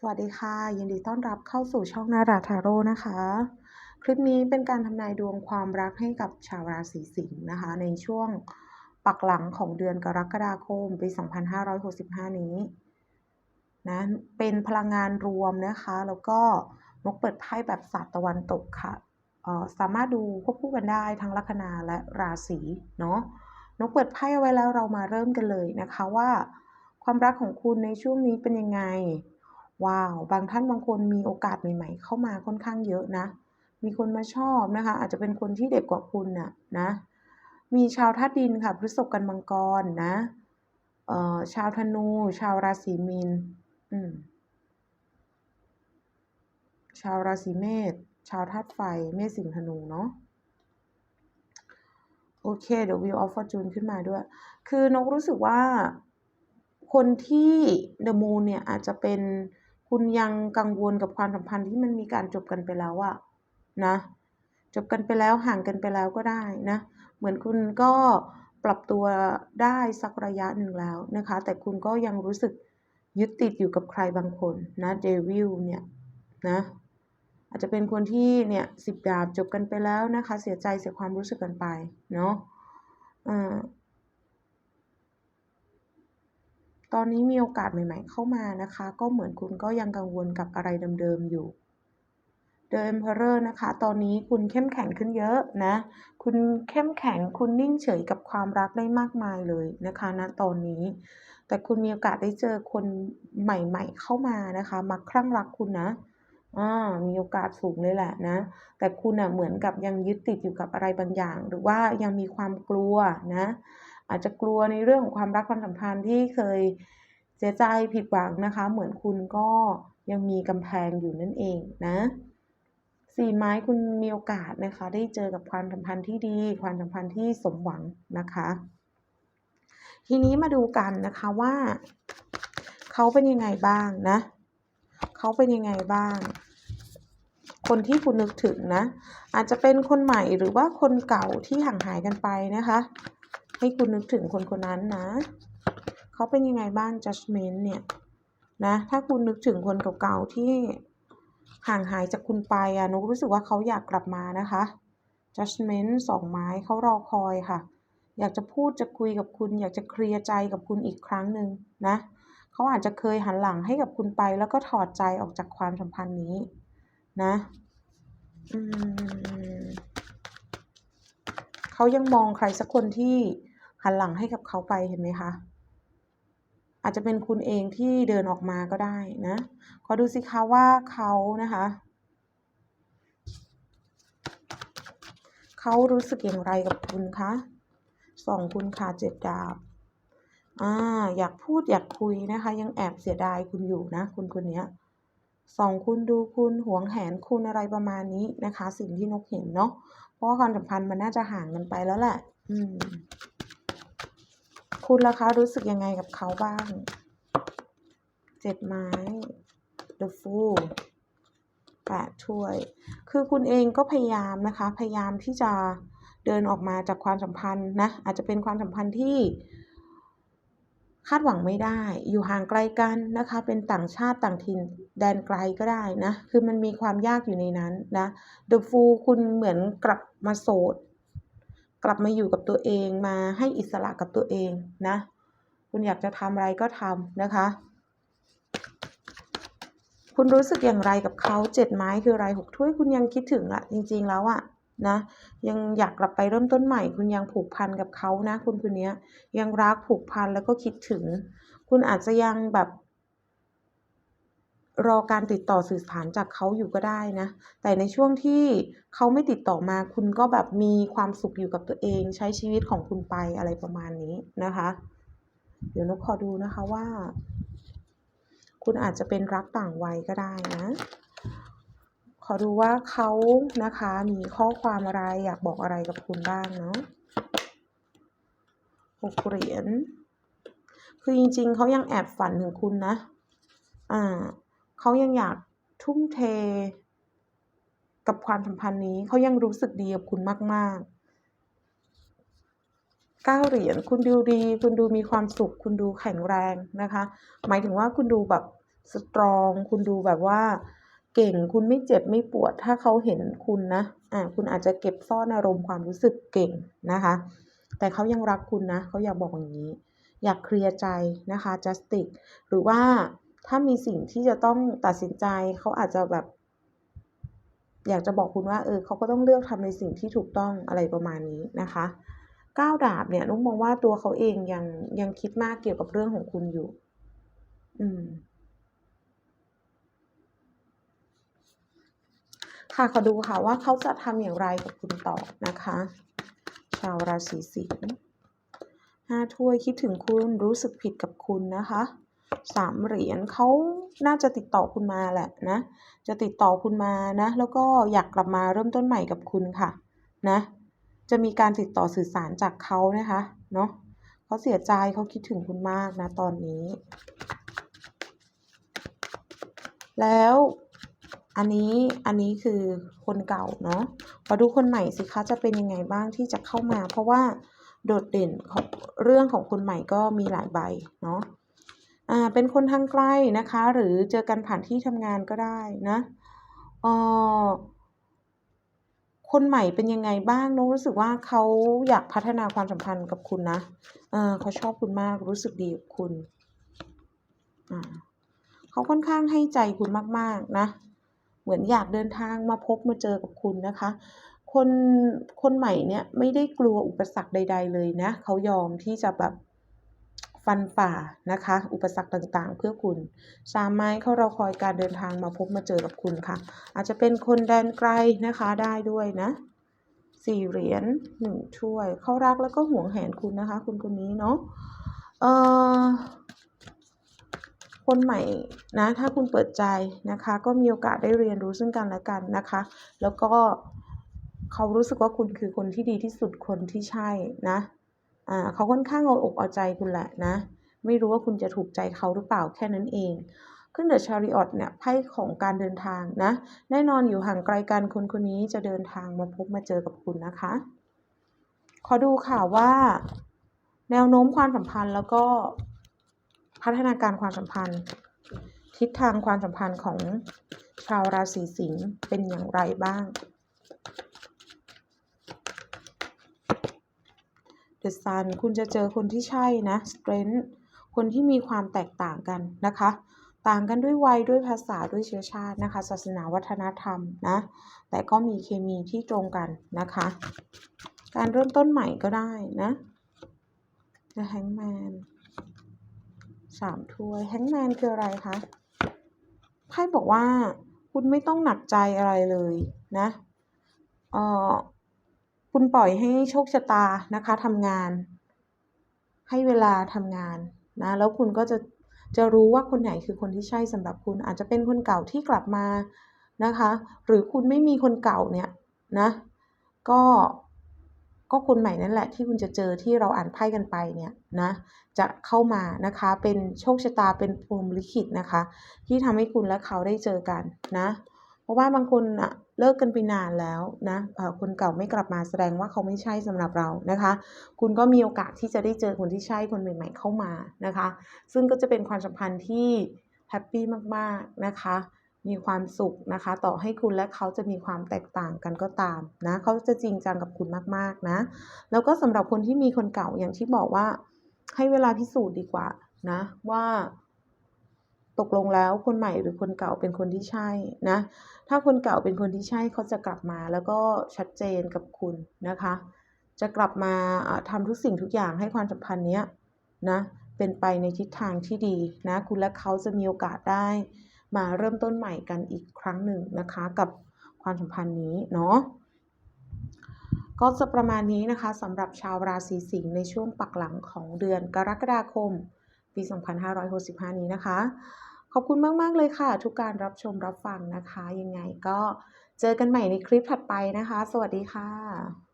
สวัสดีค่ะ ยินดีต้อนรับเข้าสู่ช่องนาราทาโร่นะคะ คลิปนี้เป็นการทำนายดวงความรักให้กับชาวราศีสิงห์นะคะ ในช่วงปักหลังของเดือนกรกฎาคมปี 2565 นี้นะเป็นพลังงานรวมนะคะ แล้วก็นกเปิดไพ่แบบศาสตร์ตะวันตกค่ะเออสามารถดูควบคู่กันได้ทั้งลัคนาและราศีเนาะนกเปิดไพ่เอาไว้แล้วเรามาเริ่มกันเลยนะคะว่า ความรักของคุณในช่วงนี้เป็นยังไง ว้าว บางท่านบางคนมีโอกาสใหม่ๆ เข้ามาค่อนข้างเยอะนะ มีคนมาชอบนะคะ อาจจะเป็นคนที่เด็กกว่าคุณน่ะนะ มีชาวธาตุดินค่ะพฤษภกันมังกรนะเอ่อชาวธนู ชาวราศีมีนอืมชาวราศีเมษชาวธาตุไฟ เมษสิงห์ธนูเนาะโอเค เดี๋ยว Wheel of Fortune ขึ้นมาด้วย คือนกรู้สึกว่าคนที่ The Moon เนี่ยอาจจะเป็น คุณยังกังวลกับความสัมพันธ์ที่มันมีการจบกันไปแล้วอะนะ จบกันไปแล้วห่างกันไปแล้วก็ได้นะ เหมือนคุณก็ปรับตัวได้สักระยะหนึ่งแล้วนะคะ แต่คุณก็ยังรู้สึกยึดติดอยู่กับใครบางคนนะเดวิลเนี่ยนะอาจจะเป็นคนที่เนี่ยสิบดาบจบกันไปแล้วนะคะ เสียใจเสียความรู้สึกกันไปเนาะอ่า ตอนนี้มีโอกาสใหม่ ๆ เข้ามานะคะ ก็เหมือนคุณก็ยังกังวลกับอะไรเดิมๆอยู่ The Emperor นะคะ ตอนนี้คุณเข้มแข็งขึ้นเยอะนะ คุณเข้มแข็ง คุณนิ่งเฉยกับความรักได้มากมายเลยนะคะณตอนนี้ แต่คุณมีโอกาสได้เจอคนใหม่ ๆ เข้ามานะคะมาคลั่งรักคุณนะอ่ามีโอกาสสูงเลยแหละนะ แต่คุณอะเหมือนกับยังยึดติดอยู่กับอะไรบางอย่าง หรือว่ายังมีความกลัวนะ อาจจะกลัวในเรื่องของความรักความสัมพันธ์ที่เคยเสียใจผิดหวังนะคะ เหมือนคุณก็ยังมีกำแพงอยู่นั่นเองนะสี่ไม้คุณมีโอกาสนะคะ ได้เจอกับความสัมพันธ์ที่ดี ความสัมพันธ์ที่สมหวังนะคะ ทีนี้มาดูกันนะคะว่า เขาเป็นยังไงบ้างนะ เขาเป็นยังไงบ้าง คนที่คุณนึกถึงนะ อาจจะเป็นคนใหม่หรือว่าคนเก่าที่ห่างหายกันไปนะคะ ให้คุณนึกถึงคนคนนั้นนะ เขาเป็นยังไงบ้าง judgment เนี่ยนะ ถ้าคุณนึกถึงคนเก่าๆที่ห่างหายจากคุณไปอะนุกรู้สึกว่าเขาอยากกลับมานะคะ judgment สองไม้เขารอคอยค่ะ อยากจะพูดจะคุยกับคุณ อยากจะเคลียร์ใจกับคุณอีกครั้งหนึ่งนะเขาอาจจะเคยหันหลังให้กับคุณไป แล้วก็ถอดใจออกจากความสัมพันธ์นี้ นะ อืม เขายังมองใครสักคนที่หันหลังให้กับเขาไปเห็นไหมคะ อาจจะเป็นคุณเองที่เดินออกมาก็ได้นะขอดูสิคะว่าเขานะคะเขารู้สึกอย่างไรกับคุณคะสองคุณค่ะเจ็ดดาบอ่าอยากพูดอยากคุยนะคะ ยังแอบเสียดายคุณอยู่นะ คุณคนนี้ย สองคุณดูคุณหวงแหนคุณอะไรประมาณนี้นะคะ สิ่งที่นกเห็นเนาะเพราะว่าความสัมพันธ์มันน่าจะห่างกันไปแล้วแหละ อืม คุณล่ะคะรู้สึกยังไงกับเขาบ้าง เจ็ดไม้ The Fool แปดถ้วย คือคุณเองก็พยายามนะคะ พยายามที่จะเดินออกมาจากความสัมพันธ์นะ อาจจะเป็นความสัมพันธ์ที่ คาดหวังไม่ได้ อยู่ห่างไกลกันนะคะ เป็นต่างชาติต่างถิ่นแดนไกลก็ได้นะ คือมันมีความยากอยู่ในนั้นนะ The Fool คุณเหมือนกลับมาโสด กลับมาอยู่กับตัวเองมาให้อิสระกับตัวเองนะ คุณอยากจะทำอะไรก็ทำนะคะ คุณรู้สึกอย่างไรกับเขาเจ็ดไม้คืออะไรหกถ้วยคุณยังคิดถึงอะจริง ๆ แล้วอะ นะ ยังอยากกลับไปเริ่มต้นใหม่ คุณยังผูกพันกับเขานะ คุณคนนี้ยยังรักผูกพันแล้วก็คิดถึง คุณอาจจะยังแบบรอการติดต่อสื่อสารจากเขาอยู่ก็ได้นะ แต่ในช่วงที่เขาไม่ติดต่อมาคุณก็แบบมีความสุขอยู่กับตัวเอง ใช้ชีวิตของคุณไปอะไรประมาณนี้นะคะ เดี๋ยวนกขอดูนะคะว่า คุณอาจจะเป็นรักต่างวัยก็ได้นะ ขอดูว่าเขานะคะมีข้อความอะไรอยากบอกอะไรกับคุณบ้างเนาะหกเหรียญคือจริงๆเขายังแอบฝันถึงคุณนะ อ่าเขายังอยากทุ่มเท กับความสัมพันธ์นี้เขายังรู้สึกดีกับคุณมากๆเก้าเหรียญคุณดูดี คุณดูมีความสุข คุณดูแข็งแรงนะคะ หมายถึงว่าคุณดูแบบสตรอง คุณดูแบบว่า เก่ง คุณไม่เจ็บไม่ปวด ถ้าเขาเห็นคุณนะอ่าคุณอาจจะเก็บซ่อนอารมณ์ความรู้สึกเก่งนะคะ แต่เขายังรักคุณนะเขาอยากบอกอย่างนี้ อยากเคลียร์ใจนะคะ justice หรือว่าถ้ามีสิ่งที่จะต้องตัดสินใจเขาอาจจะแบบ อยากจะบอกคุณว่าเออเขาก็ต้องเลือกทำในสิ่งที่ถูกต้องอะไรประมาณนี้นะคะก้าวดาบเนี่ยนุ๊กมองว่าตัวเขาเองยังยังคิดมากเกี่ยวกับเรื่องของคุณอยู่ อืม ค่ะขอดูค่ะว่าเขาจะทำอย่างไรกับคุณต่อนะคะ ชาวราศีสิงห์ห้าถ้วยคิดถึงคุณรู้สึกผิดกับคุณนะคะสามเหรียญเขาน่าจะติดต่อคุณมาแหละนะ จะติดต่อคุณมานะ แล้วก็อยากกลับมาเริ่มต้นใหม่กับคุณค่ะนะ จะมีการติดต่อสื่อสารจากเขานะคะเนาะเขาเสียใจเขาคิดถึงคุณมากนะตอนนี้ แล้ว อันนี้อันนี้คือคนเก่าเนาะพอดูคนใหม่สิคะจะเป็นยังไงบ้างที่จะเข้ามา เพราะว่าโดดเด่นของเรื่องของคนใหม่ก็มีหลายใบเนาะอ่าเป็นคนทางไกลนะคะ หรือเจอกันผ่านที่ทำงานก็ได้นะออคนใหม่เป็นยังไงบ้างน้องรู้สึกว่าเขาอยากพัฒนาความสัมพันธ์กับคุณนะเออเขาชอบคุณมากรู้สึกดีกับคุณอ่าเขาค่อนข้างให้ใจคุณมาก ๆ นะ เหมือนอยากเดินทางมาพบมาเจอกับคุณนะคะ คนคนใหม่เนี่ยไม่ได้กลัวอุปสรรคใด ๆ เลยนะเขายอมที่จะแบบฟันฝ่านะคะ อุปสรรคต่างๆ เพื่อคุณสามไม้เขาเราคอยการเดินทางมาพบมาเจอกับคุณค่ะ อาจจะเป็นคนแดนไกลนะคะได้ด้วยนะสี่เหรียญหนึ่งถ้วย เขารักแล้วก็ห่วงแหนคุณนะคะ คุณคนนี้เนาะเอ่อ คนใหม่นะถ้าคุณเปิดใจนะคะ ก็มีโอกาสได้เรียนรู้ซึ่งกันและกันนะคะ แล้วก็เขารู้สึกว่าคุณคือคนที่ดีที่สุดคนที่ใช่นะอ่าเขาค่อนข้างเอาอกเอาใจคุณแหละนะ ไม่รู้ว่าคุณจะถูกใจเขาหรือเปล่าแค่นั้นเองขึ้นเดอะชาริออตเนี่ยไพ่ของการเดินทางนะ แน่นอนอยู่ห่างไกลกันคนคนนี้จะเดินทางมาพบมาเจอกับคุณนะคะ ขอดูค่ะว่า แนวโน้มความสัมพันธ์แล้วก็ พัฒนาการความสัมพันธ์ ทิศทางความสัมพันธ์ของชาวราศีสิงห์เป็นอย่างไรบ้าง The Sun คุณจะเจอคนที่ใช่นะ Strength คนที่มีความแตกต่างกันนะคะ ต่างกันด้วยวัยด้วยภาษาด้วยเชื้อชาตินะคะ ศาสนาวัฒนธรรมนะ แต่ก็มีเคมีที่ตรงกันนะคะ การเริ่มต้นใหม่ก็ได้นะ The Hangman สามถ้วย Hangman คืออะไรคะไพ่บอกว่าคุณไม่ต้องหนักใจอะไรเลยนะเออคุณปล่อยให้โชคชะตานะคะทำงาน ให้เวลาทำงานนะแล้วคุณก็จะจะรู้ว่าคนไหนคือคนที่ใช่สำหรับคุณอาจจะเป็นคนเก่าที่กลับมานะคะ หรือคุณไม่มีคนเก่าเนี่ยนะ ก็ ก็คนใหม่นั่นแหละที่คุณจะเจอที่เราอ่านไพ่กันไปเนี่ยนะจะเข้ามานะคะเป็นโชคชะตาเป็นพรหมลิขิตนะคะ ที่ทำให้คุณและเขาได้เจอกันนะเพราะว่าบางคนอะเลิกกันไปนานแล้วนะคนเก่าไม่กลับมาแสดงว่าเขาไม่ใช่สำหรับเรานะคะ คุณก็มีโอกาสที่จะได้เจอคนที่ใช่คนใหม่ ๆ เข้ามานะคะ ซึ่งก็จะเป็นความสัมพันธ์ที่แฮปปี้มากๆนะคะ มีความสุขนะคะ ต่อให้คุณและเขาจะมีความแตกต่างกันก็ตามนะเขาจะจริงจังกับคุณมากๆนะ แล้วก็สำหรับคนที่มีคนเก่าอย่างที่บอกว่า ให้เวลาพิสูจน์ดีกว่านะว่า ตกลงแล้วคนใหม่หรือคนเก่าเป็นคนที่ใช่นะ ถ้าคนเก่าเป็นคนที่ใช่เขาจะกลับมาแล้วก็ชัดเจนกับคุณนะคะ จะกลับมาทำทุกสิ่งทุกอย่างให้ความสัมพันธ์เนี้ยนะเป็นไปในทิศทางที่ดีนะ คุณและเขาจะมีโอกาสได้ มาเริ่มต้นใหม่กันอีกครั้งหนึ่งนะคะกับความสัมพันธ์นี้เนาะก็จะประมาณนี้นะคะสำหรับชาวราศีสิงห์ในช่วงปักหลังของเดือนกรกฎาคม ปี 2565 นี้นะคะ ขอบคุณมาก ๆ เลยค่ะ ทุกการรับชมรับฟังนะคะ ยังไงก็เจอกันใหม่ในคลิปถัดไปนะคะ สวัสดีค่ะ